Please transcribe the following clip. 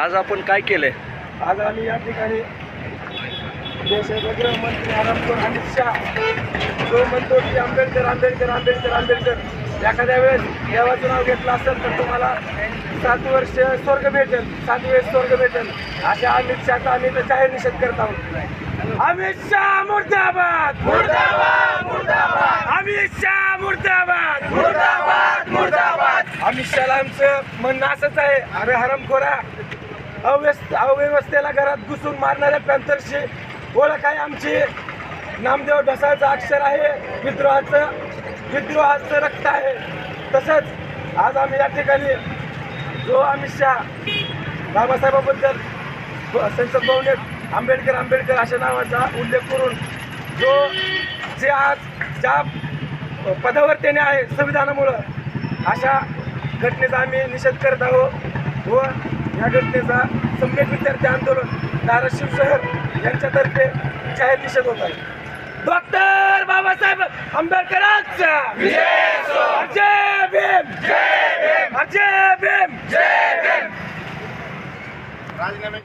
आज आपण काय केलंय? आज आम्ही या ठिकाणी देशाचे गृहमंत्री आरामपूर अमित शहा जो म्हणतो की आंबेडकर आंबेडकर आंबेडकर आंबेडकर एखाद्या वेळेस देवाचं नाव घेतलं असेल तर तुम्हाला सात वर्ष स्वर्ग भेटेल सात वेळेस स्वर्ग भेटेल. अशा अमित शहाचा आम्ही तर जाहीर निषेध करत आहोत. अमित शहा मुर्दाबाद! मुर्दाबाद मुर्दाबाद! अमित शहा मुर्दाबाद मुर्दाबाद मुर्दाबाद अमित शहाला आमचं म्हणणं असंच आहे अरे हरमखोरा अव्यस्त अव्यवस्थेला घरात घुसून मारणाऱ्या पॅन्थरशी ओळख आहे आमची. नामदेव ढसाळचं अक्षर आहे विद्रोहाचं विद्रोहाचं रक्त आहे. तसंच आज आम्ही या ठिकाणी जो अमित शहा बाबासाहेबाबद्दल संसद भवनात आंबेडकर आंबेडकर अशा नावाचा उल्लेख करून जो जे आज ज्या पदावर त्याने आहे संविधानामुळं अशा घटनेचा आम्ही निषेध करत आहोत व या घटनेचा सम्यक विद्यार्थी आंदोलन धाराशिव शहर यांच्यातर्फे जाहीर निषेध होत आहे. डॉक्टर बाबासाहेब आंबेडकरांचा! जय भीम! जय भीम! जय भीम!